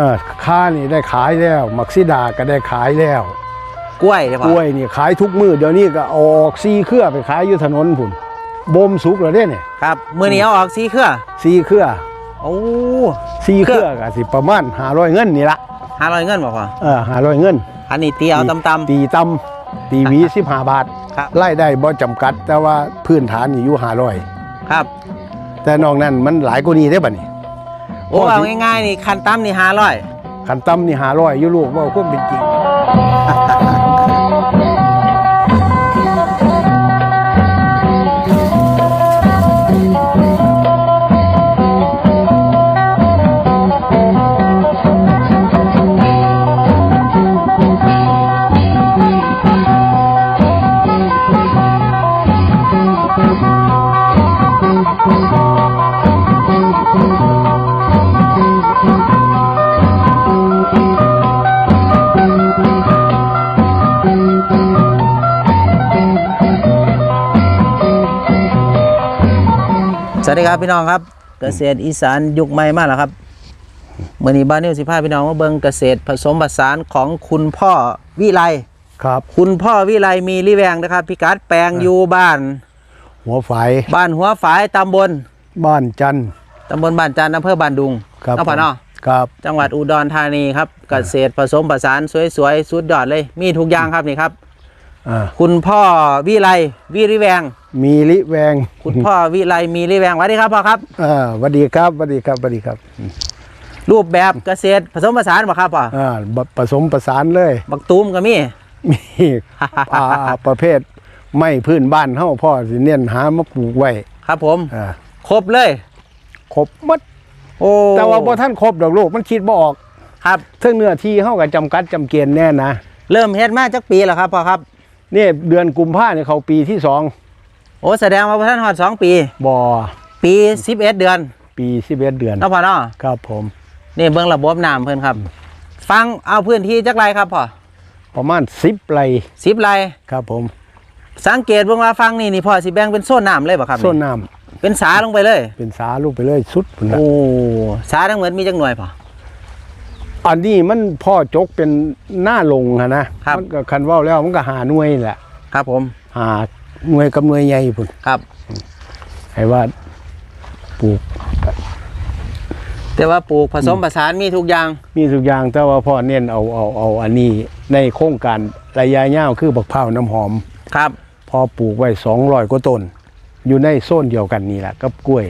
เออค่านี่ได้ขายแล้วมักซิดาก็ได้ขายแล้ว กล้วยใช่ปะกล้วยนี่ขายทุกมือเดี๋ยวนี้ก็เอาออกซีเครือไปขายอยู่ถนนพุ่นบ่มสุกแล้วเด้เนี่ยครับมือนี้เอาออกสีเครือซีเครือโอ้ซีเครือก็สิประมาณ500เงินนี่ละห้าร้อยเงินบ่พอเออ500เงิน อันนี้ตีเอาตำตำตีตำตีหวี15บาทครับไล่ได้บ่จำกัด แต่ว่าพื้นฐานนี่อยู่ๆครับ500แต่นอกนั้นมันหลายกว่านี้ได้บัดนี้ โอ้เอาง่ายๆนี่คันตั้มนี่ห้าร้อยคันตำนี่หาล้อยู่ลูกเว่าความเป็นจริง วัสดีครับพี่น้องครับเกษตรอีสานยุคใหม่มากแล้วครับเมื่อนี้บ้านนิวสิพาพี่น้องมาเบิงเกษตรผสมผสานของคุณพ่อวิไลครับ คุณพ่อวิไลมีริแวงนะครับพิกัดแปลงอยู่บ้าน หัวไฟบ้านหัวฝายตำบลบ้านจันทร์ตำบลบ้านจันทร์อำเภอบ้านดุงครับนครเนาะครับ จังหวัดอุดรธานีครับเกษตรผสมผสานสวยๆสุดยอดเลย มีทุกอย่างครับนี่ครับอ่าคุณพ่อวิไลวิริแวง มีลิแวงคุณพ่อวิไลมีริแวงสวัสดีครับพ่อครับอ่าสวัสดีครับสวัสดีครับสวัสดีครับ รูปแบบเกษตรผสมผสานบ่ครับพ่ออ่าบผสมประสานเลย บักตูมก็มีมีอ่าประเภทไม้พื้นบ้านเฮาพ่อสิเน้นหามาปลูกไว้ครับผมอ่าครบเลยครบหมดโอ้แต่ว่าบ่ท่านครบดอกลูกมันคิดบ่ออก ครับเทั้งเนื้อที่เฮาก็จำกัดจำเกณฑ์แน่นะเริ่มเฮ็ดมาจักปีแล้วครับพ่อครับนี่เดือนกุมภาเนี่ยเขาปีที่สอง โอ้แสดงว่าท่านฮอดสองปี บ่ปี11เดือนปี11เดือนเนาะพ่อเนาะครับผมนี่เบิ่งระบบน้ำเพิ่นครับ ฟังเอาพื้นที่จักไรครับพ่อประมาณ10ไร่10ไร่ครับผม สังเกตเบิ่งว่าฟังนี่นี่พ่อสิแบ่งเป็นโซนน้ำเลยบ่ครับส้นน้ำเป็นสาลงไปเลย เป็นสาลูกไปเลยสุดพุ่นละโอ้สาทั้งหมดมีจักหน่วยพ่ออันนี้มันพ่อจกเป็นหน้าลงอะนะครับมันก็คันเว่าแล้วมันก็หาหน่วยแหละ ครับผมหา หน่วยกับหน่วยใหญ่พุ่นครับให้ว่าปลูก แต่ว่าปลูกผสมผสานมีทุกอย่าง มีทุกอย่างแต่ว่าพ่อเน้นเอาเอาเอาอันนี้ในโครงการระยะยาวคือบักพร้าวน้ำหอมครับ พอปลูกไว้200กว่าต้น อยู่ในโซนเดียวกันนี่แหละกับกล้วย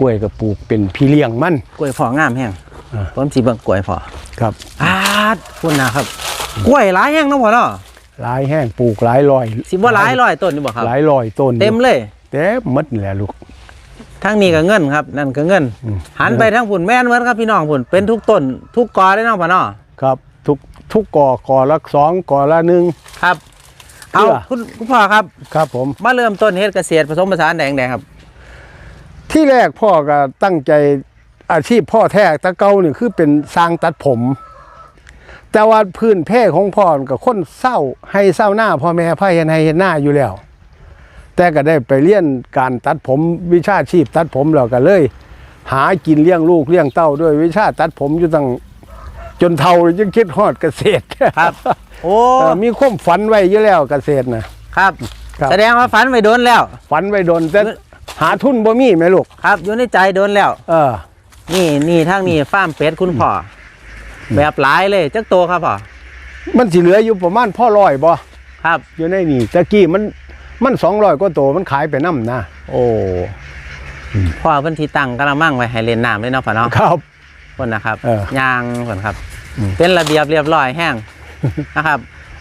กล้วยก็ปลูกเป็นพี่เลี้ยงมัน กล้วยพองามแห้งอ่าผมสิเบิ่งกล้วยพอครับอาดคุณนะครับ กล้วยหลายแห้งเนาะพ่อเนาะ หลายแห้งปลูกหลายร้อยสิบ่หลายร้อยต้นนี่บ่ครับหลายร้อยต้นเต็มเลยเต็มหมดนี่แหละลูกทั้งนี้ก็เงินครับ นั่นก็เงินอืมหันไปทั้งผุนแม่นเหมือนครับพี่น้องผุนเป็นทุกต้น ทุกกอได้เนาะพ่อเนาะครับทุกทุกกอกอละสองกอละหนึ่งครับเพื่เอาอคุณคุณพ่อครับ ครับผมมาเริ่มต้นเฮ็ดเกษตรผสมผสานแดงแดงครับ ที่แรกพ่อก็ตั้งใจอาชีพพ่อแท้ตะเกาเนี่ยคือเป็นสร้างตัดผม แต่ว่าพื้นเพของพ่อมันกับคนเศร้าให้เศร้าหน้าพ่อแม่พ่อเห็นให้เห็นหน้าอยู่แล้ว แต่ก็ได้ไปเรียนการตัดผมวิชาชีพตัดผมแล้วก็เลย หากินเลี้ยงลูกเลี้ยงเต้าด้วยวิชาตัดผมอยู่ตั้งจนเท่ายังคิดฮอดเกษตรครับ โอ้เออมีความฝันไว้อยู่แล้วเกษตรนะครับครับ แสดงว่าฝันไว้โดนแล้ว ฝันไว้โดนแต่หาทุนบ่มีไหมลูกครับอยู่ในใจโดนแล้ว เออ นี่นี่ทั้งนี้ฟาร์มเป็ดคุณพ่ออ แบบหลายเลยจักโตครับพ่อมันสิเหลืออยู่ประมาณพ่อร้อยบ่ครับ อยู่ในนี่ตะกี้มันมันสองร้อยกว่าตัวมันขายไปน้ำนะโอ้พ่อเพิ่นที่ตั้งกระมังไว้ให้เล่นน้ำเลยเนาะพ่อเนาะครับคนนะครับเออยางคนครับอืมเป็นระเบียบเรียบร้อยแห้งนะครับ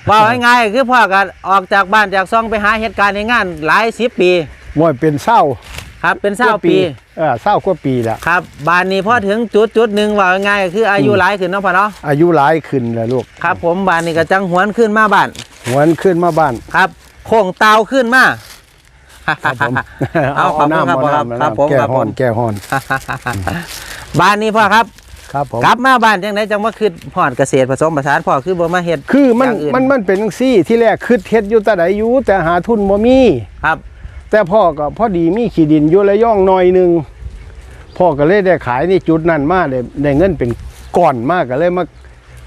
ว่าง่ายๆคือพ่อก็ออกจากบ้านจากซองไปหาเหตุการณ์ในงานหลายสิบปีมวยเป็นเศร้า ครับเป็นเศร้าปีเออเศร้ากว่าปีละครับบ้านนี้พอถึงจุดจุดหนึ่งว่าง่ายๆคืออายุหลายขึ้นเนาะพ่อเนาะอายุหลายขึ้นแล้วลูกครับ ผมบ้านนี้ก็จังหวนขึ้นมาบ้านหวนขึ้นมาบ้านครับโค้งเตาขึ้นมาครับผมเอาขอบคุณครับเอาครับน้ำครับผมแก้ครับห้ผอนมแก้ห้อนบ้านนี้พ่อครับครับผมกลับมาบ้านจังไหนจังว่าคือพอดเกษตรผสมผสานพ่อคือบ่มาเฮ็ดคือมันอย่างอื่นมันมันเป็นจังซี่ที่แรกคืดเฮ็ดอยู่แต่ใดอยู่แต่หาทุนบ่มีครับ แต่พ่อก็พอดีมีขี้ดินอยู่ระย่องหน่อยหนึงพ่อก็เลยได้ขายในจุดนั้นมาได้ได้เงินเป็นก่อนมากก็เลยมา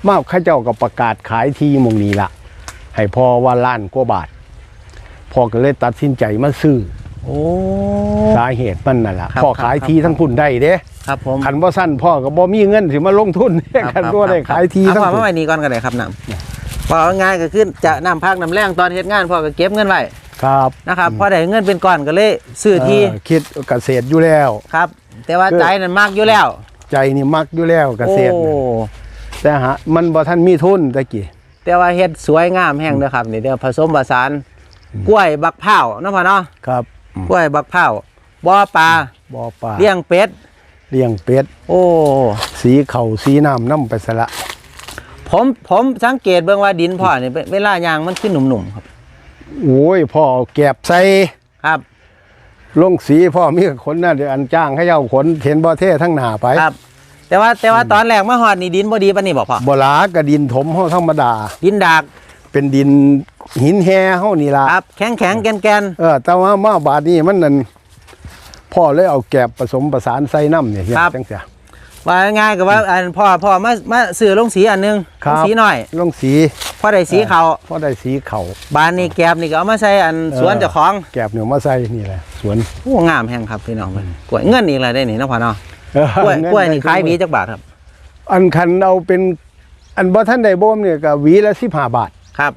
มาเข้าเจ้าก็ประกาศขายที่หมองนี้ละให้พอว่าล้านกว่าบาทพอก็เลยตัดสินใจมาซื้อโอ้สาเหตุมันนั่นแหละครับพ่อขายครับทีทั้งพุ่นได้เด้ครับผมขันบ่สั้นพ่อก็บ่มีเงินสิมาลงทุนครับขันครับบ่ได้ครับขายทีเอาทั้งความพุ่ว่านไว้นี้ก่อนก็ได้ครับน้ำพอเอาง่ายก็คือจะนำพักนำแรงตอนเฮ็ดงานพ่อก็เก็บเงินไว้ ครับนะครับพอได้เงินเป็นก้อนก็เลยซื้อที่เออคิดเกษตรอยู่แล้วครับ แต่ว่าคือใจนั่นมากอยู่แล้ว ใจนี่มักอยู่แล้วเกษตรโอ้น่ะแต่หามันบ่ทันมีทุนตะกี้แต่ว่าเฮ็ดสวยงามแห้งเด้อครับนี่เด้อผสมผสานกล้วยบักพร้าวเนาะพ่อเนาะครับกล้วยบักพร้าวบ่อปลาบ่อปลาเลี้ยงเป็ดเลี้ยงเป็ด โอ้ สีเขาสีน้ำน้ำไปซะละ ผมผมสังเกตเบิ่งว่าดินพ่อนี่เวลายางมันขึ้นหนุ่มๆครับ โอ้ยพ่อเอาแก็บใส่ครับลงสีพ่อมีกับคนน่ะเดี๋ยวอันจ้างให้เจ้าขนเห็นบ่เท่ทั้งหน้าไปครับ แต่ว่าแต่ว่าตอนแรกมาฮอดนี่ดินบ่ดีปานนี้บ่พ่อบ่หลากระดินถมเฮาธรรมดา ดินดากเป็นดินหินแฮเฮานี่ล่ะครับ แข็งแข็งๆแกนแกนเออแต่ว่ามาบาดนี้มันนั่นพ่อเลยเอาแกบผสมประสานใส่น้ำเนี่ยเฮ็ดจังซี่ๆ ว่าง่ายๆก็ว่าอันพ่อพ่อมามาซื้อลงสีอันหนึงครัลบงสีหน่อยลงสีพอได้สีเขาพอได้สีเขาบานนี่แกบนี่ก็เอามาใส่อันเออสวนเจ้าของแกบเนี่ยมาใส่นี่แหละสวนโอ้งามแฮงครับพี่น้องเพิ่นกล้วยเงินอีกแล้วได้นี่เนาะพ่อเนาะเออกล้วยเงิกล้วยนี่ได้ขายหวีจักบาทครับอันคันเอาเป็น อันบ่ท่านได้บ่มเนี่ยก็หวีละ15บาทครับ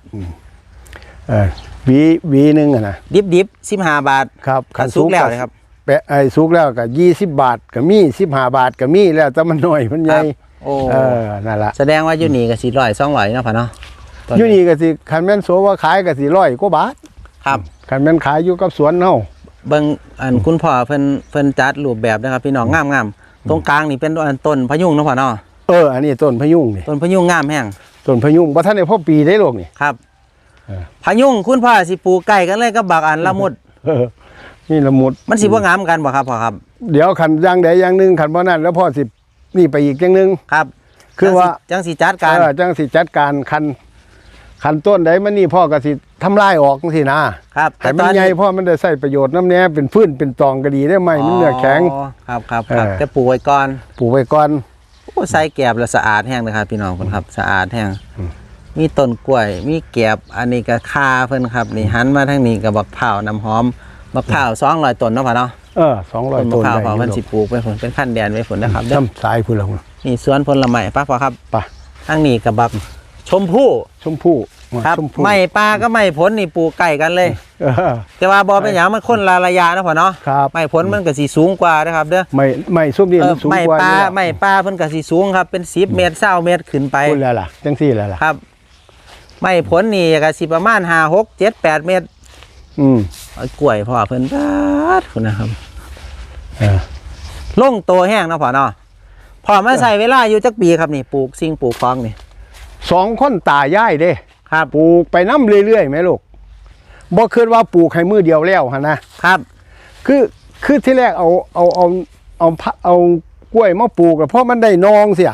เออหวีหวีหนึงอะนะดิบดิบสิบห้าบาท ครับขันสุกแล้วเลยครับแปะไอ้สุกแล้วก็20บาทก็มี15บาทก็มีแล้วแต่มันน้อยมันใหญ่โอ้เออนั่นล่ะแสดงว่าอยู่นี่ก็สิร้อยสองร้อยเนาะพ่อเนาะต้อยู่นี่ก็สิคันแม่นโสว่าขายก็สิร้อยกว่าบาทครับคันแม่นขายอยู่กับสวนเฮาเบิ่งอันคุณพ่อเพิ่นเพิ่นจัดรูปแบบนะครับพี่น้องงามงามตรงกลางนี่เป็นอันต้นพะยุงเนาะพ่อเนาะเอออันนี้ต้นพะยุงนี่ต้นพะยุงงามแห้งต้นพะยุงบ่ทันได้พอปีได้โลกนี่ครับเออพะยุงคุณพ่อสิปลูกใกล้กันเลยกับบักอันละมุดเออ นี่ละมุด มันสิบ่งามกันบ่ครับพ่อครับ เดี๋ยวขันอย่างใดอย่างหนึ่งขันบ่นั้นแล้วพ่อสินี่ไปอีกอย่างหนึ่งครับ คือว่าจังสิจัดการเออจังสิจัดการคันคันต้นใดมันนี่พ่อก็สิทำลายออกจังสินะครับให้มันใหญ่พ่อมันได้ใช้ประโยชน์น้ำแหน่เป็นพื้นเป็นตองก็ดีได้ไหมมันเนื้อแข็งอ๋อครับครับครับเออแต่ปลูกไว้ก่อนปลูกไว้ก่อนโอ้ใส่แกบแล้วสะอาดแห้งนะครับ พี่น้องคนครับ สะอาดแห้งมีต้นกล้วย มีแกบอันนี้ก็คาเพิ่นครับ นี่หันมาทางนี้กับบักพร้าวน้ำหอม บักพร้าว200ต้นเนาะพ่อเนาะเออสองร้อยต้นมะต้นพร้าวได้พอมันสิปลูกไปผลเป็นขั้นแดนไว้ผลนะครับเด้อน้ำสายพุ่นละพุ่นนี่สวนผลไม้ป้าพอครับไป่ะทางนี้กับบักชมพู่ชมพู่ครับชมพู่ไม่ปลาก็ไม่ผลนี่ปลูกใกล้กันเลยเออแต่ว่าบอเป็นอย่างมันคนละระยะนะพ่อเนาะครับไม่ผลมันก็สีสูงกว่านะครับเด้อไม่ไม่ซุปนี่เอมัอนสูงไม่กว่าปลาอยู่แล้วไม่ปลาเพิ่นก็สีสูงครับเป็น10เมตร20เมตรขึ้นไปพูดแล้วล่ะจังสี่แล้วล่ะครับ ไม่ผลนี่ก็สิประมาณ5 6 7 8เมตร อืมเอากล้วยพ่อเพิ่นบาดคุณนะครับเออลงโตแห้งเนาะพ่อเนาะพ่อมาใส่เวลาอยู่จักปีครับนี่ปลูกสิ่งปลูกของนี่สองคนตายายเด้ครับปลูกไปน้ำเรื่อยๆไหมลูกบ่คิดว่าปลูกให้มือเดียวแล้วฮะนะครับ คือคือที่แรกเอาเอาเอาเอาพะเอากล้วยมาปลูกแล้วเพราะมันได้นองเสีย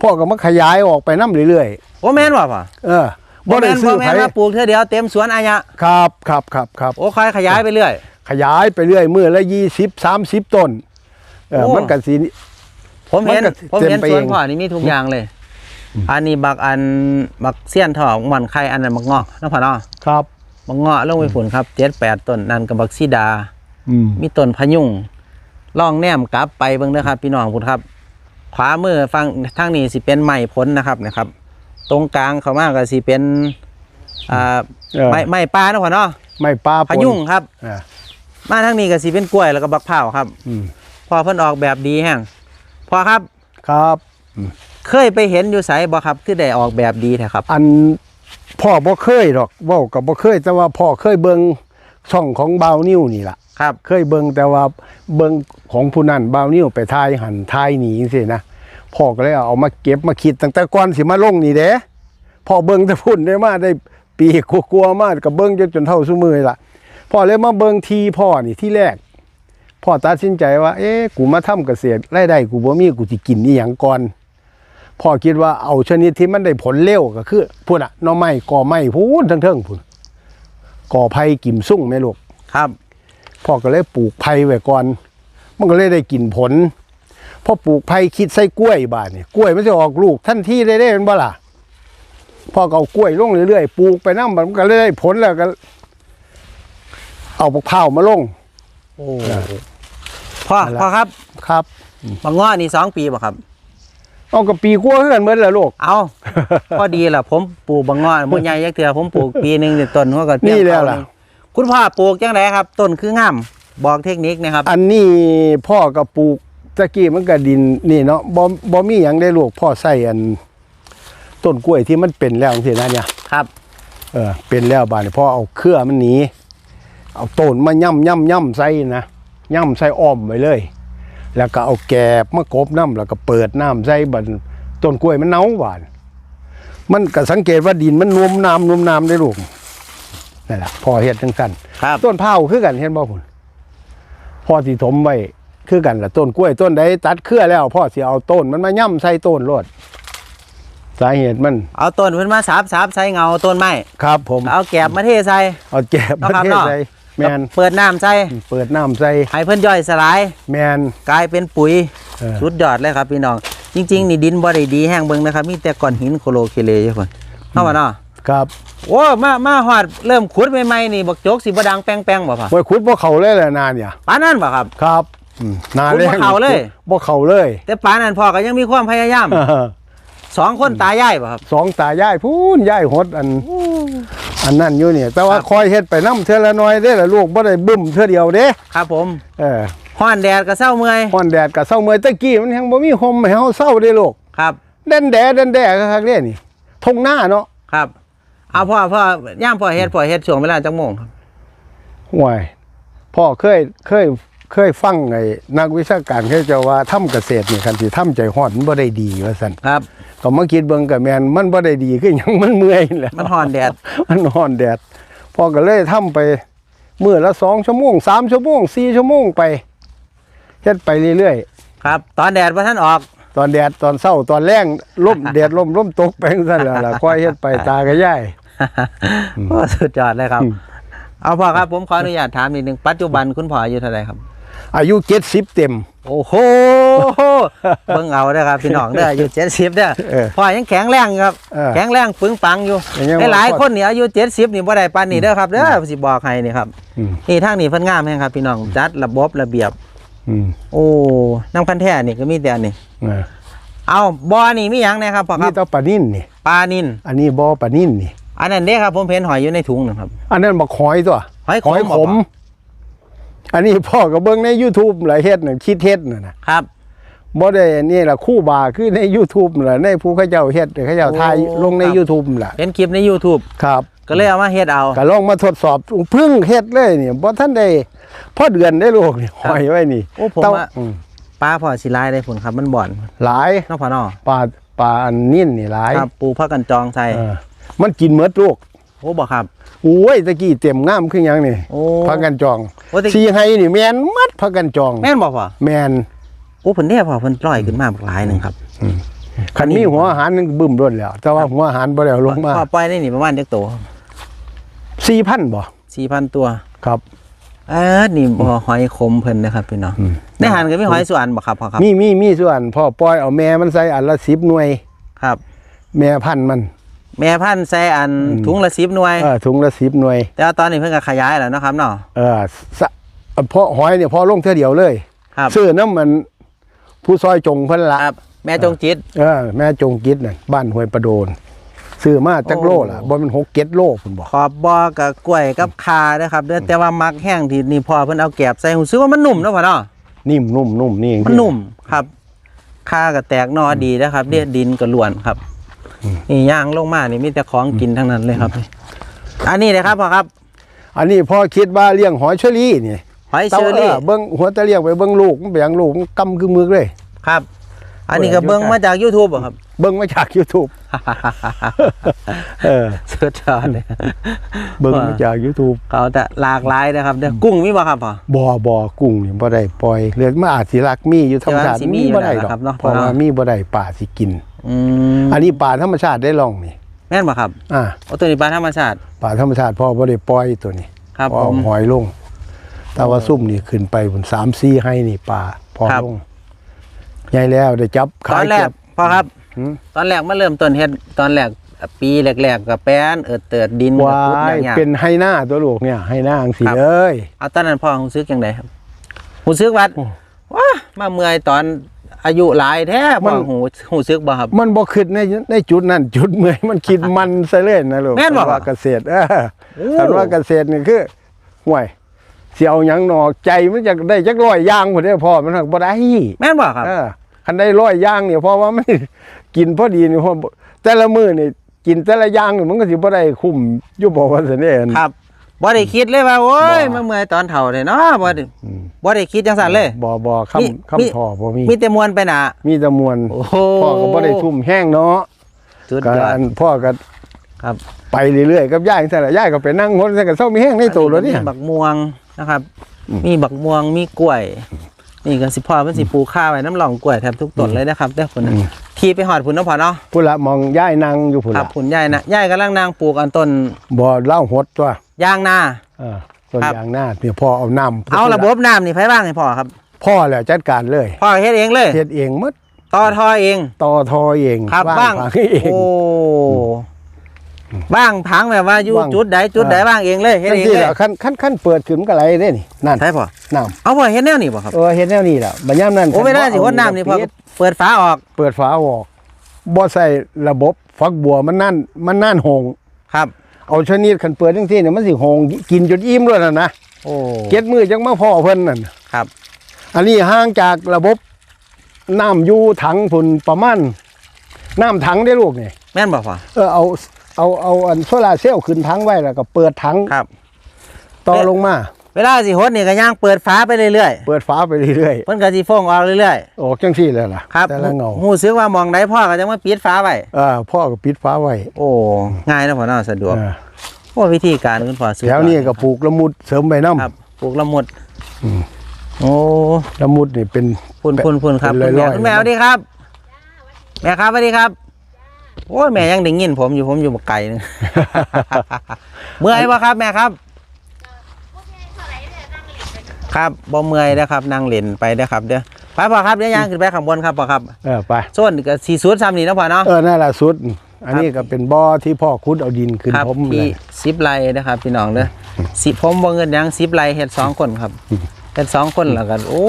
พ่อก็มาขยายออกไปน้ำเรื่อยโอ้แม่นบ่พ่อๆเออ บ่บ่ได้แม่นซื้บ่อแม่ไผนว่าปลูกเท่อเดียวเต็มสวนอายะครับครับครับครับโอ้ค่อยขยายไปเรื่อย ขยายไปเรื่อยมือละยี่สิบสามสิบต้นเออโอ้มันก็สีผมเห็นมันก็ผมเห็นเต็มไปสวนเองพ่อนี่มีทุกอย่างเลย อันนี้บักอันบักเสี้ยนทองหม่อนไข่อันนั้นบักเงาะเนาะพ่อเนาะครับบักเงาะลงไปฝนครับเจ็ดแปดต้นนั่นกับบักซีดาอืมมีต้นพะยุงล่องแนมกลับไปเบิ่งเด้อครับ พี่น้องคุณครับ ขวามือฟังทางนี้สิเป็นไม้ผลนะครับนะครับ ตรงกลางเขามากก็สิเป็นอ่าเออ ไม้ไม้ปลาเนาะพ่อเนาะไม่ปลาปนพะยุงครับ อ่ามาทางนี้ก็สิเป็นกล้วยแล้วก็บักเผาวครับ อืมพอเพิ่นออกแบบดีแฮงพอครับครับ เคยไปเห็นอยู่ไสบ่ครับคือได้ออกแบบดีแท้ครับ อันพ่อบ่เคยหรอกเว้ากับบ่เคย แต่ว่าพ่อเคยเบิ่งช่องของบาวนิ้วนี่ล่ะ ครับ เคยเบิ่งแต่ว่าเบิ่งของผู้นั้นบาวนิ้วไปทายหันทายหนีสินะ พ่อก็เลยเอามาเก็บมาคิดตั้งแต่ก่อนสิมาลงนี่เด้พ่อเบิ่งแต่พุ่นได้มาได้ปีกลัวๆมากกับเบิ่งจนจนเท่าซุมือนี่ล่ะพ่อเลยมาเบิ่งทีพ่อนี่ที่แรก พ่อตัดสินใจว่า เอ๊ะกูมาทำเกษตรรายได้กูบ่มีกูสิกินอีหยังก่อนพ่อคิดว่าเอาชนิดที่มันได้ผลเร็วก็คือพุ่นน่ะหน่อไม้ก่อไม้พูนทั้งเทิงพุ่นก่อไผ่กิ่มซุ่งแม่ลูกครับพ่อก็เลยปลูกไผ่ไว้ก่อน มันก็เลยได้กินผล พ่อปลูกไผ่คิดใส่กล้วยบาดนี่กล้วยมันจะออกลูกทันทีได้ได้เป็นบ่ล่ะพ่อก็เอากล้วยลงเรื่อยๆปลูกไปน้ำมันก็เลยได้ผลแล้วก็ เอาบักพร้าวมาลง โอ้พ่อนั่นล่ะ พ่อครับครับบางง้อนี่สองปีบ่ครับ เอากับปีกลัวาเฮือนเหมือนละลูก เอาพอดีล่ะผมปลูกบางง้อบ่ใหญ่ยักเทื่อผมปลูกปีหนึงนี่ต้นหัวก็เตรียมนี่แล้วล่ะเอาเคุณพ่อปลูกจังไดครับ ต้นคืองามบอกเทคนิคนะครับ อันนี้พ่อก็ปลูก ตะกี้มันก็ดินนี่เนาะบ่บ่มีหยังได้ลูกพ่อใส่อัน ต้นกล้วยที่มันเป็นแล้วจังซี่นะเนี่ย ครับ เออเป็นแล้วบาดนี้พ่อเอาเครือมันหนีเอาต้นมาย่ำย่ำย่ำใส่นะย่ำใส่อ้อมไว้เลย แล้วก็เอาแกบมากบน้ำแล้วก็เปิดน้ำใส่บันต้นกล้วยมันเน่าบาน มันก็สังเกตว่าดินมันนวมน้ำนวมน้ำได้ลูกนั่นแหละพ่อเฮ็ดจังซั่นครับ ต้นเผาวคือกันเห็นบ่พุ่นพ่อสิถมไว้ คือกันล่ะต้นกล้วยต้นใดตัดเครือแล้วพ่อสิเอาต้นมันมาย่ำใส่ต้นโลดสาเหตุมัน เอาต้นเพิ่นมาสาบสาบใส่เงาต้นไม้ครับผมเอาแกบมาเทใส่เอาแก็บเนาะประครับเทศเนาะใส่แมนเปิดน้ำใส่เปิดน้ำใส่ให้เพิ่นย่อยสลาย แมนกลายเป็นปุ๋ยเออสุดยอดเลยครับพี่น้องจริงๆนี่ดินบ่ได้ดีแห้งเบิ่งนะครับมีแต่ก้อนหินโคโลเคเลอยู่เพิ่นเข้ามาเนาะครับโอ้มามาฮอดเริ่มขุดใหม่ๆนี่บักโจกสิบ่ดังแป้งๆบ่พ่อไว้ขุดบ่เขาเลยแหละนาเนี่ยปานนั้นบ่ครับครับ อืมนาขุดแรบ่งเข้าเลย บ่เขาเลยแต่ปานนั้นพ่อก็ยังมีความพยายามสองคนตายายบ่ครับ สองตายายพูนยายหดอัน อันนั่นอยู่เนี่ย แต่ว่าครับ คอยเฮ็ดไปน้ำเทื่อละน้อยเด้ล่ะลูกบ่ได้บึ้มเทื่อเดียวเด้ครับผมเออฮ้อนแดดก็เศร้าเมื่อยฮ้อนแดดก็เศร้าเมื่อยตะกี้มันยังบ่มีห่มให้เฮาเศร้าเด้ลูกครับแดนแดดแดนแดดคักๆเด้นี่ทงหน้าเนาะครับ เอาพ่อพ่อย่ามพ่อเฮ็ดพ่อเฮ็ดช่วงเวลาจักโมงครับห่วยพ่อเคยเคย เคยฟังไอ้นักวิชาการเขาเจะว่าทำเกษตรนี่คันสิทำใจฮ้อนมันบ่ได้ดีว่าซั่นครับก็มาคิดเบิ่งก็แม่นมันบ่ได้ดีคือหยังมันเมื่อยแหละมันฮ้อนแดด มันร้อนแดดพ่อก็เลยทำไปมื้อละสองชั่วโมงสามชั่วโมงสี่ชั่วโมงไปเฮ็ดไปเรื่อยครับ ตอนแดดบ่ทันออก ๆ ตอนแดดตอนเช้าตอนแรงลมแดดลมลมตกไปจังซั่นแหละล่ะค่อยเฮ็ดไปตาก็ย่าย โอ้สุดยอดเลยครับ อืม เอาพ่อครับผมขออนุญาตถามนิดนึงปัจจุบันคุณพ่ออายุเท่าไหร่ครับ อายุ70เต็ม โอ้โหเบิ่งเอาเด้อครับพี่น้องเด้ออายุ70เด้อเออพ่อยังแข็งแรงครับ เออแข็งแรงปึงปังอยู่ยังว่าหลายๆคนนี่อายุ70นี่บ่ได้ปานนี้เด้อครับเด้อสิบอกให้นี่ครับอืม นี่ทางนี้เพิ่นงามแฮงครับ พี่น้องจัดระบบระเบียบ อืมโอ้น้ำคันแท้นี่ก็มีแต่อันนี้ เออเอาบ่อนี่มีหยังแนะครับพ่อคนี่รับตาปลานิ่นนี่ ปลานินอันนี้บ่อปลานิ่นนี่ อันนั้นเด้ครับผมเห็นหอยอยู่ในถุงนะครับ อันนั้นบักหอยตัวหอยขมหอยบ่ขม อันนี้พ่อก็เบิ่งใน YouTube หลายเฮ็ดน่ะคิดเฮ็ดน่ะนะครับบ่ได้นี่ล่ะคู่บาคือใน YouTube น่ะในผู้เขาเจ้าเฮ็ดเขาเจ้าถ่ายโอ้ลงในครับ YouTube ล่ะเห็นคลิปใน YouTube ครับ ก็เลยเอามาเฮ็ดเอาก็ลองมาทดสอบเพึ่งเฮ็ดเลยนี่บ่ทันได้พอเดือนได้ลูกนี่หอยไว้นี่โอ้ผมแต่ว่าอืมปลาพ่อสิลายได้ผลครับมันบ่อนหลายเนอกพ่อเนอปลาปลาอันนิ่นนี่หลายครับปูพักกันจองใส่เออมันกินหมดลูก โอ้บ่ครับ โอ้ยตะกี้เต็มงามคือหยังนี่โอ้ พักกันจองโอ้แต่สีให้นี่แม่นมัดพักกันจอง แม่นบ่พ่อแม่นโอ้เพิ่นเนี่ยพ่อเพิ่นปล่อยขึ้นมาบักหลายหนึงครับคันมีหัวอาหารนึงบึ้มร่นแล้ว แต่ว่าหัวอาหารบ่ได้เอาลงมาพ่อปล่อยได้นี่ประมาณจักโต4,000บ่4,000 ตัวครับ เออนี่บ่หอยขมเพิ่นนะครับพี่น้องอืมในหันก็มีหอยส่วนบ่ครับพ่อครับมีมีมีส่วนพ่อปล่อยเอาแม่มันใส่อันละ10หน่วย ครับ แม่พันธุ์มัน แม่พันธุ์ใส่อันถุงละ10หน่วย เออถุงละ10หน่วย แต่ว่าตอนนี้เพิ่นก็ขยายแล้วเนาะครับเนาะ เออสะเพราะหอยเนี่ยพอลงเท่าเดียวเลยครับ ซื้อน้ำมันผู้ซอยจงเพิ่นละครับ แม่จงจิต เออแม่จงกิดน่ะบ้านห้วยประโดนซื้อมาจักโลล่ะโอ้ บ่มันหกเก็ดโลคุณบอกขอบบ่อกับกล้วยกับคาเด้อครับเด้อแต่ว่ามักแห้งที่นี่พ่อเพิ่นเอาแกบใส่หูซื้อว่ามันนุ่มเนาะพ่อเนาะ นิ่มนุ่มนุ่มนี่เองมันนุ่มครับคาก็แตกหนอดีนะครับเดียดินก็ล้วนครับ นี่ย่างลงมานี่มีแต่ของกินทั้งนั้นเลยครับ อันนี้เลยครับพ่อครับ อันนี้พ่อคิดว่าเลี้ยงหอยเชอรี่นี่หอยเชอรี่เบิ่งหัวตะเลี้ยงไปเบิ่งลูกมันแบ่งลูกมันกำคือมือเลย ครับ อันนี้ก็เบิ้งมาจาก YouTube บ่ครับ เบิ่งมาจาก YouTube เออสุดยอดเลยเบิ่งมาจาก YouTube เขาแต่หลากหลายนะครับเด้อกุ้งมีบ่ครับพ่อบ่บ่กุ้งนี่บ่ได้ปล่อยเหลือมาอาจสิรักมีอยู่ธรรมชาติแต่ว่าสิมีมีบ่ได้อยู่ดอกนะครับเนาะเพราะว่ามีบ่ได้ป่าสิกินอืมอันนี้ป่าธรรมชาติได้ลองนี่แม่นบ่ครับ อ่าโอ้ตัวนี้ปลาธรรมชาติ ป่าธรรมชาติพ่อบ่ได้ปล่อยตัวนี้ครับพ่อผเอามหอยลงแต่ว่าซุ่มนี่ขึ้นไปบนสามสี่ให้นี่ป่าพอครับลง ใหญ่แล้วได้จับตขาอยนแรกเก็บ พ่อครับ หืม ตอนแรกมาเริ่มต้นเฮ็ดตอนแรกปีแรกๆกับแป้นเอิดเติดดินวากับพุดยอย่างเป็นไฮหน้าตัวลูกเนี่ยไฮหน้าอังสีครับ เลยเอาตอนนั้นพ่อหูซึกยังไงครับหูซึกวัดโอ้ว้ามาเมื่อยตอนอายุหลายแท้พ่อหูหูซึกบ่ครับ มันบ่คิดในในจุดนั้นจุดเมื่อยมันคิดมันซะเลยนะลูกแม่นบ่คัว่าเกษตรเออโอ้คันว่าเกษตรนี่คือห่วยสิเอาหยังหนอใจมันจะได้จักร้อยอย่างพุ่นเด้อพ่อมันหักบ่ได้ แม่นบ่ครับ เออ คันได้ร้อยอย่างเนี่ยเพราะว่ามันกินพอดีนี่พ่อแต่ละมื้อนี่กินแต่ละอย่างนี่มันก็สิบ่ได้คุ้มอยู่บ่ว่าซั่นเด้ครับบ่ได้คิดเลยว่าโอ้ยบ่มาเมื่อยตอนเฒ่าเลยเนาะบ่ได้อืมบ่ได้คิดจังซั่นเลยบ่บ่มีคำมีคำพ่อบ่มีมีแต่มวนไปหน่ะมีแต่มวลโอ้โหพ่อก็บ่ได้ทุ่มแห้งเนาะสุดก็ยอดอันพ่อก็ครับ ไปเรื่อยๆกับย่ายแต่ละย่ายก็ไปนั่งคนแต่ก็เศร้ามีแห้งในตัวแล้วเนี่ยมีบักม่วงนะครับอืมมีบักม่วงมีกล้วย นี่ก็สิพ่อมันสิปลูกข้าวไว้น้ำหลองกล้วยแทบทุกต้นเลยนะครับเด้อพุ่นน่ะขี่ไปหอดพุ่นเนาะพ่อเนาะพุ่นละมองย่ายนั่งอยู่พุ่นครับละพุ่นยายนะยายกำลังนางปลูกอันต้นบ่เล่าหดตัวยางนา เออต้นครับยางหน้าเนี่ยพ่อเอาน้ำเอาระบบน้ำนี่ไผบ้างให้พ่อครับ พ่อแหละจัดการเลยพ่อเฮ็ดเองเลยเฮ็ดเองหมดต่อทอเองต่อทอเองครับว่บ้าง ผัเองโอ้ บ้างผังแบบว่าอยู่ว่างจุดใดจุดใดอ่า บ้างเองเลยเฮ็ดขั้นเองที่เลยละขั้นขั้นขั้นเปิดขึ้นมันก็ไหลได้นี่นั่นใช่พ่อน้เอาพ่อเฮ็ดแนวนี้บ่ครับำเออเฮ็ดแนวนี้ล่ะบัดยามนั้นโอ้ไม่ได้สิคัว่าน้ำนี่พ่อปิก็ดเปิดฝาออกเปิดฝาออกบ่ใส่ระบบฟักบัวมันนั่นมันนั่นหง ครับ เอาชนิดคันเปิดจังซี่เนี่ยมันสิหงกินจนอิ่มด้วยน่ะนะโอ้เก็ดมือจังมาพ่อเพิ่นนั่นครับอันนี้ห่างจากระบบน้ำอยู่ถังพุ่นประมาณน้ำถังได้ลูกนี่แม่นบ่พ่อเออเอา เอาเอาอันโซลาร์เซลล์ขึ้นถังไว้แล้วก็เปิดถังครับ ต่อลงมา เวลาสิฮดนี่ก็ย่างเปิดฝาไปเรื่อยเปิดฝาไปเรื่อยๆเพิ่นก็สิฟองออกเรื่อยๆออกจังซี่เลยล่ะๆ ครับแต่ละเงาฮู้สึกว่ามองใดพ่อก็จะมาปิดฝาไว้เออพ่อก็ปิดฝาไว้โอ้ง่ายนะพ่อเนาะสะดวกเออโอ้วิธีการคุณพ่อสุดยอดแถวนี้ก็ปลูกละมุดเสริมใบน้ครับปลูกละมุดโอ้ำละมุดนี่เป็น พุ่นพุ่นพุ่นครับเป็นคุณแม่ร้อยๆคุณแม่สวัสดีครับ แม่ครับสวัสดีครับ โอ้ยแม่ยังได้ยินผมอยู่ผมอยู่บักไก่นึง เมื่อยปะครับแม่ครับ ครับบ่เมื่อยนะครับนั่งเล่นไปเด้อครับเด้อไปพ่อครับเดี๋ยวย่างขึ้นไปข้างบนครับพ่อครับเออไปส่วนก็สี่ศูนย์สามนี่นาะพ่อเนาะเออนั่นล่ะสุด อันนี้ก็เป็นบ่อที่พ่อขุดเอาดินขึ้นครับผมเลที่ยสิบไร่นะครับพี่น้องเด้อสิผมบ่เงินหยังสิบไร่เฮ็ดสองคนครับเฮ็ดสองคนแล้วกันโอ้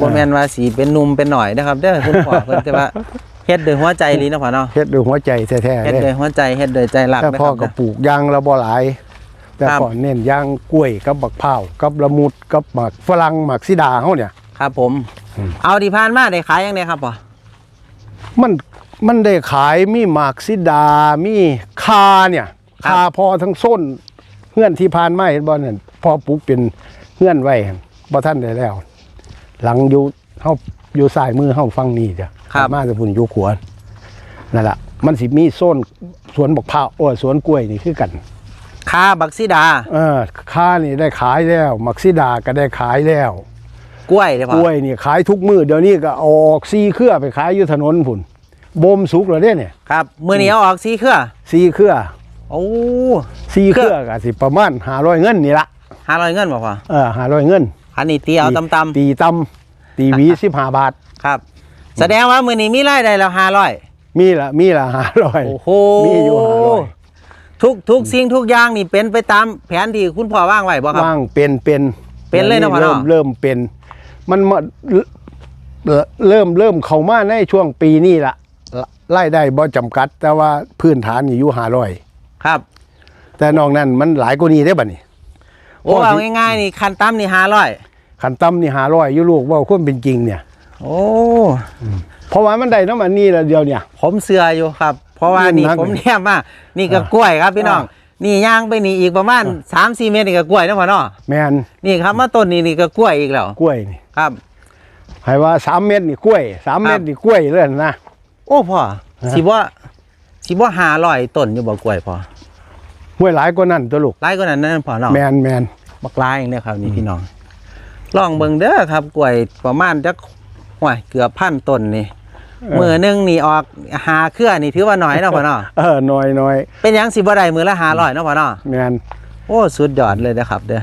บ่แม่นว่าสีเป็นหนุ่มเป็นหน่อยนะครับเด้อคุณพ่อเพิ่นแต่ว่า เฮ็ดด้วยหัวใจลีเนาะพ่อเนาะเฮ็ดด้วยหัวใจแท้ๆเฮ็ดเลยด้วยหัวใจเฮ็ดด้วยใจรักแต่นะพ่อครับก็ปลูกยางละบ่หลาย แต่ครับพ่อเน้นยางกล้วยกับบักพร้าวกับละมุดกับหมากฝรั่งหมากซิดาเฮาเนี่ย ครับผมอืมเอาที่ผ่านมาได้ขายยังไงครับพ่อมันมันได้ขายมีหมากซิดา มีคาเนี่ยคาพอทั้งส้นเฮือนที่ผ่านมาเห็นบ่นั่นพอปลูกเป็นเฮือนไว้หั่นบ่ทันได้แล้ว หลังอยู่เฮา อยู่ซ้ายมือเฮาฟังนี่จ้ะมาจะพุ่นอยู่ขวานั่นล่ะมันสิมีโซนสวนบักพร้าวโอ้ยสวนกล้วยนี่คือกัน คาบักซิดา เออค่านี่ได้ขายแล้วหมักซิดาก็ได้ขายแล้ว กล้วยเด้อพ่กอล้วยนี่ขายทุกมือเดี๋ยวนี้ก็เอาออกซีเครือไปขายอยู่ถนนพุ่นบ่มสุกแล้วเด้เนี่ยครับมื้อนี้เอาออกสีเครือซีเครือโอ้ซีเครือก็สิประมาณ500เงินนี่ละ500เงินบ่พ่อเออ500เงิน อันนี้ตีเอาตำๆตีตำ ตีหวี15บาท ครับ แสดงว่ามื้อนี้มีรายได้แล้ว500มีละมีละ500โอ้โหมีอยู่500ทุกทุกสิ่งทุกอย่างนี่เป็นไปตามแผนที่คุณพ่อวางไว้บ่ครับว่างเป็นเป็นเป็นเลยเนาะพ่อเริ่มเนาะเริ่มเป็น มันมาเอ่อเริ่มเริ่มเข้ามาในช่วงปีนี้ละรายได้บ่จำกัด แต่ว่าพื้นฐานนี่อยู่500ครับ แต่นอกนั้นมันหลายกว่านี้ได้อบัดนี้โอ้พ่อเอาสิง่ายๆนี่คันต่ำนี่500 ขันต่ำนี่หาร้อยอยู่ลูกเว่าความเป็นจริงเนี่ย โอ้ เพราะว่ามันได้น้ำมันนี่ละเดียวเนี่ย ผมเสืออยู่ครับ เพราะว่านี่นักผมเนี่ยมานี่ก็อ่ากล้วยครับพี่น้องอ่นี่ย่างไปนี่อีกประมาณ3-4เมตรนี่ก็กล้วยนะพ่อเนาะแมนนี่ครับมาต้นนี่นี่ก็กล้วยอีกแล้วกล้วยนี่ครับให้ว่าสามเม็ดนี่กล้วยสามเม็ดนี่กล้วยเลยนะโอ้พ่อฮะสิบ่สิบ่500ต้นอยู่บ่กล้วยพ่อห้วยหลายกว่านั้นตัวลูกหลายกว่านั้นนั่นพ่อเนาะแมนแมนบักลายเองเด้อครับนี่พี่น้อง ลองเบิ่งเด้อครับกล้วยประมาณจักห่วยเกือบพันต้นนี่มือหนึงนี่ออกหาเครือนี่ถือว่าน้อยเนาะพ่อเนาะเออน้อยน้อยเป็นหยังสิบ่ได้มือละ500เนาะพ่อเนาะแมนโอ้สุดยอดเลยนะครับ เด้อ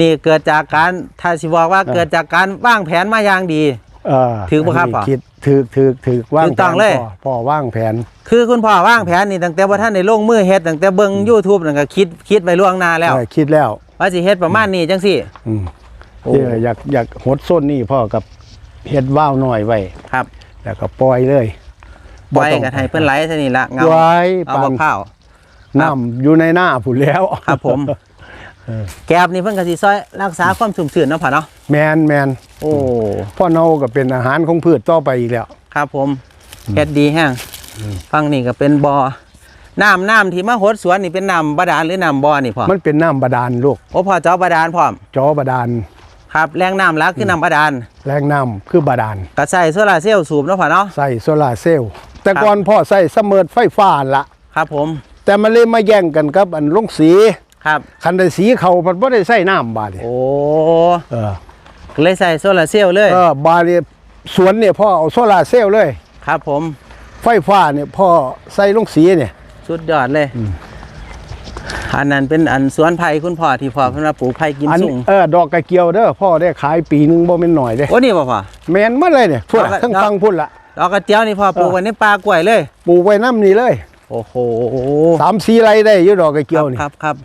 นี่เกิดจากการถ้าสิบอกว่าเออเกิดจากการวางแผนมาอย่างดี เออถือบ่ครับพ่อคิดถือถือถือว่างถือต้องแผนเลยพ่อพ่อว่างแผน คือคุณพ่อวางแผนนี่ตั้งแต่ว่าท่านในลงมือเฮ็ดตั้งแต่เบิ่ง YouTube นั่นก็คิดคิดไว้ล่วงหน้าแล้วเออคิดแล้ว ว่าสิเฮ็ดประมาณนี้จังซี่อืมโอ้ เอออยากอยากหดส้นนี่พ่อกับเฮ็ดว่าวหน่อยไว้ครับแล้วก็ปล่อยเลยปล่อยต้งกันให้เพิ่นไหลซะนี่ละเงาไว้เอาปับันกข้าวน้ำอยู่ในหน้าผุนแล้วครับผมแกบนี่เพิ่นก็สิซอยรักษาความชุ่มชื้นเนาะพ่อเนาะแมนแมนโอ้พ่อเนาก็เป็นอาหารของพืชต่อไปอีกแล้วครับผมเฮ็ดดีแฮงฟังนี่ก็เป็นบ่อน้ำน้ำที่มาหดสวนนี่เป็นน้ำบาดาลหรือน้ำบ่อนี่พ่อมันเป็นน้ำบาดาลลูกโอ้พ่อเจอบาดาลพร้อมจอบาดาล ครับแรงน้ำหลักคือน้ำบาดาลแรงน้ำคือบาดาลก็ใส่โซลาร์เซลล์สูบเนาะพ่อเนาะใส่โซลาร์เซลล์แต่ครับก่อนพ่อใส่เสมอไฟฟ้าละครับผม แต่มันเลยมาแย่งกันกับอันลงสีครับคันได้สีเขามันบ่ได้ใส่น้ำบาดนี่โอ้เออเลยใส่โซลาร์เซลล์เลยเออบาดนี่สวนเนี่ยพ่อเอาโซลาร์เซลล์เลย ครับผม ไฟฟ้าเนี่ยพ่อใส่ลงสีเนี่ยสุดยอดเลย อันนั้นเป็นอันสวนไผ่คุณพ่อที่พ่อเพิ่นว่าปลูกไผ่กิมอันซุงเออดอกกระเกียวเด้อพ่อได้ขายปีหนึงบ่แม่นหน่อยเด้โอ้นี่บ่พ่อ แม่นมาเลยเนี่ยพุ่นดอกกระละทั้งฟังพุ่นละดอกกระเจียวนี่พ่อปลูกไว้ในป่ากล้วยเลย ปลูกไว้น้ำนี่เลยโอ้โหสามสี่ไรได้อยู่ดอกกระเกียวนี่ครับครับ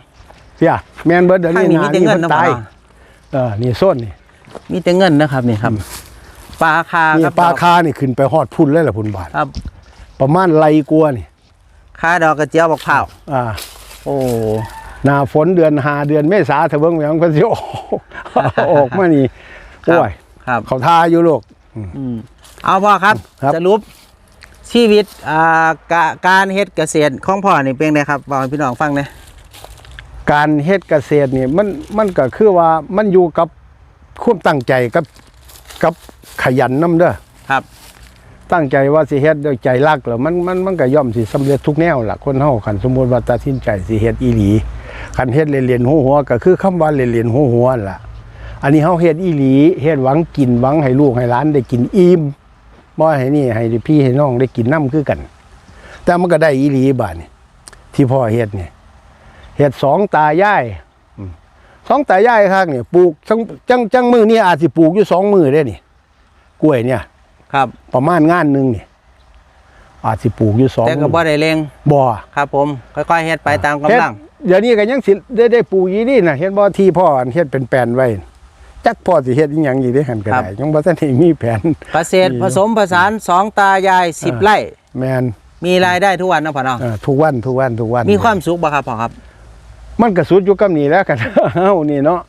เสียแม่นเบิดเดี๋ยวข้างนี้นี้นามีแต่นี่เงินมันนะพ่อตายเนาะเออนี่ส้นนี่มีแต่เงินนะครับนี่ครับปลาคานี่ครับปลาคานี่ขึ้นไปฮอดพุ่นเลยล่ะพุ่นบาท ครับประมาณไรกลัวานี่ คาดอกกระเจียวบักเผาวอ่า โอ้หน้าฝนเดือนหาเดือนเมษาเถอะเบิ่งแหวงเพิ่นสิออกออกมานี่ครับโอ้ยครับ เขาทาอยู่ลูก อืมเอาพ่อครับครับ สรุปชีวิตอ่ากะการเฮ็ดเกษตรของพ่อนี่เป็นไงครับบอกให้พี่น้องฟังหนะการเฮ็ดเกษตรนี่มันมันก็คือว่ามันอยู่กับความตั้งใจกับกับขยันนํเด้อ ครับ ตั้งใจว่าสิเฮ็ดด้วยใจรักแล้วมันมันมันก็ย่อมสิสำเร็จทุกแนวล่ะคนเฮาคันสมมุติว่าตัดสินใจสิเฮ็ดอีหลีคันเฮ็ดเล่นๆหัวก็คือคำว่าเล่นๆหัวๆนั่นล่ะ อันนี้เฮาเฮ็ดอีหลีเฮ็ดหวังกินหวังให้ลูกให้หลานได้กินอิ่มบ่ให้นี่ให้พี่ให้น้องได้กินน้ำคือกัน แต่มันก็ได้อีหลีบาดนี่ที่พ่อเฮ็ดนี่เฮ็ดสองตายายสองตายายครับนี่ปลูกจังจังจังมือนี่อาจสิปลูกอยู่สองมือได้นี่กล้วยเนี่ย ครับ ประมาณงานหนึ่งนี่อาจสิปลูกอยู่สองแต่ก็บ่ได้เร่งบ่อครับ ผมค่อยๆเฮ็ดไปตามกำเฮ็ดลังเดี๋ยวนี้ก็ยังสิได้ได้ปลูกอีนี่นะเฮ็ดบ่ที่พ่ออันเฮ็ดเป็นแปลนไว้จักพ่อสิเฮ็ดอีหยังอีกได้หั่นก็ได้ยังบ่ทันได้มีแผนเกษตรผสมผสานสองตายายสิบอ่าไร่แม่นมีรายได้ทุกวันเนาะพ่อเนาะเอ่อทุกวันทุกวันทุกวัน มีความสุขบ่ครับพ่อครับ มันก็สุดอยู่กับนี่แล้วกันเฮานี่เนาะ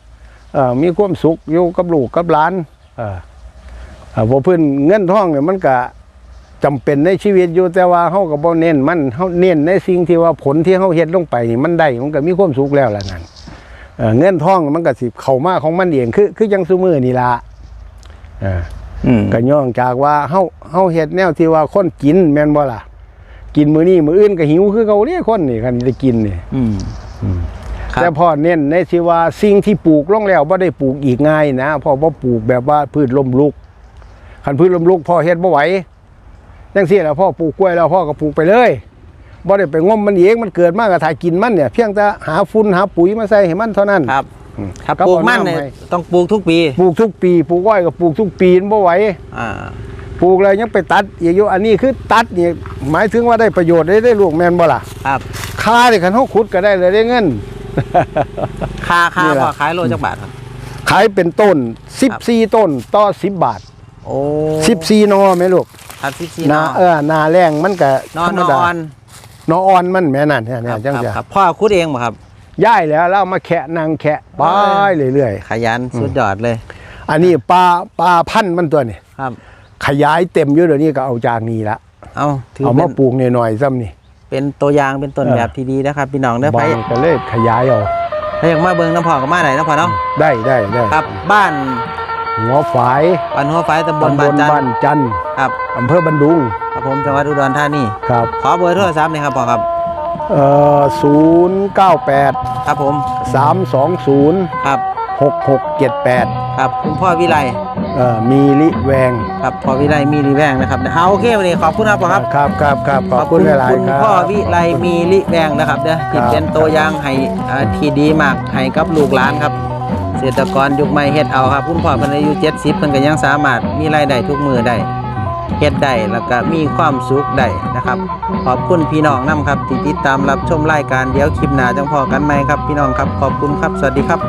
เอ่อมีความสุขอยู่กับลูกกับหลาน เออเอ่อ บ่เพิ่นเงินทองเนี่ยมันก็จำเป็นในชีวิตอยู่แต่ว่าเฮาก็บ่เน้นมันเฮาเน้นในสิ่งที่ว่าผลที่เฮาเฮ็ดลงไปนี่มันได้มันก็มีความสุขแล้วล่ะนั่นเอ่อเงินทองมันก็สิเข้ามาของมันเองคือคือจังซุมื้อนี่ล่ะเอออืมก็ย่องจากว่าเฮาเฮาเฮ็ดแนวที่ว่าคนกินแม่นบ่ล่ะกินมื้อนี้มื้ออื่นก็หิวคือเก่าเด้คนนี่คันได้กินนี่อืมครับแต่พ่อเน้นในที่ว่าสิ่งที่ปลูกลงแล้วบ่ได้ปลูกอีกง่ายนะพ่อบ่ปลูกแบบว่าพืชล้มลุก คันพืชล้มลุกพ่อเฮ็ดบ่ไหวจังซี่แหละพ่อปลูกกล้วยแล้วพ่อก็ปลูกไปเลยบ่ได้ไปงมมันเองมันเกิดมาก็ถ่ายกินมันเนี่ยเพียงแต่หาฝุ่นหาปุ๋ยมาใส่ให้มันเท่านั้นครับอืมครับก็ปลูกเอามันน้ำเนี่ยให้ต้องปลูกทุกปี ปลูกทุกปีปลูกอ้อยก็ปลูกทุกปีมันบ่ไหวอ่าปลูกแล้วยังไปตัดอีกอยู่อันนี้คือตัดนี่หมายถึงว่าได้ประโยชน์ได้ได้ลูกแม่นบ่ล่ะครับค่านี่คันเฮาขุดก็ได้เลยได้เงินคาคานี่แหละพอขายโลจักบาทครับขายเป็นต้น 14 ต้นต่อ 10 บาท โอ้14นอไหมลูกครับสิบสี่นาอเออนาแรงมันก็นอนธรรมนดาอนนออ่อนมันแม่นั่นเนี่ยคเนี่ยรับจังครับจะครับพ่อคุดเองบ่ครับย้ายแล้วเราเอามาแคะนางแคะไปเรื่อยขยันสุดยอดเลยๆอันนี้ปลาปลาพันธุ์มันตัวนี่ครับ ขยายเต็มอยู่เดี๋ยวนี้ก็เอาจากนี้ละเอาถือเอาเป็มานปลูกหน่อยๆซ้ำนี่ เป็นตัวอย่างเป็นต้นเออ แบบที่ดีนะครับ พี่น้องเด้อไปบางก็เลยขยายเอาถ้าอยากมาเบิ่งน้ำพ่อก็มาได้น้ำพ่อเนาะได้ได้ได้ครับ บ้าน หัวฝายบ้านหัวไฟตำบลตำบบ้านลจันทบ้านร์จันทร์ครับอำเภอบันดุงครับผมจังหวัดอุดรธานีครับขอเบอร์โทรศัพท์หน่อยครับพ่อครับ เอ่อศูนย์เก้าแปดครับผมสามสองศูนย์ครับหกหกเจ็ดแปดครับคุณพ่อวิไลเอ่อมีลิแวงครับพ่อวิไลมีรีแวงนะครับเอาโอเควันนี้ขอบคุณครับพ่อครับ ครับครับครับขอบคุณหลายคุณๆครับพ่อวิไลมีลิแวงนะครับเด้อที่ครับ เป็นตัวอย่างให้อ่าที่ดีมากให้กับลูกหลานครับเก ษตรกรยุคใหม่เฮ็ดเอาครับคุณพ่อเพิ่นอายุ70เพิ่นก็ยังสามารถมีรายได้ทุกมือได้เฮ็ดได้แล้วก็มีความสุขได้นะครับ ขอบคุณพี่น้องนํครับที่ติดตามรับชมรายการเดี๋ยวคลิปหน้าจังพอกันใหม่ครับพี่น้องครับขอบคุณครับสวัสดีครับ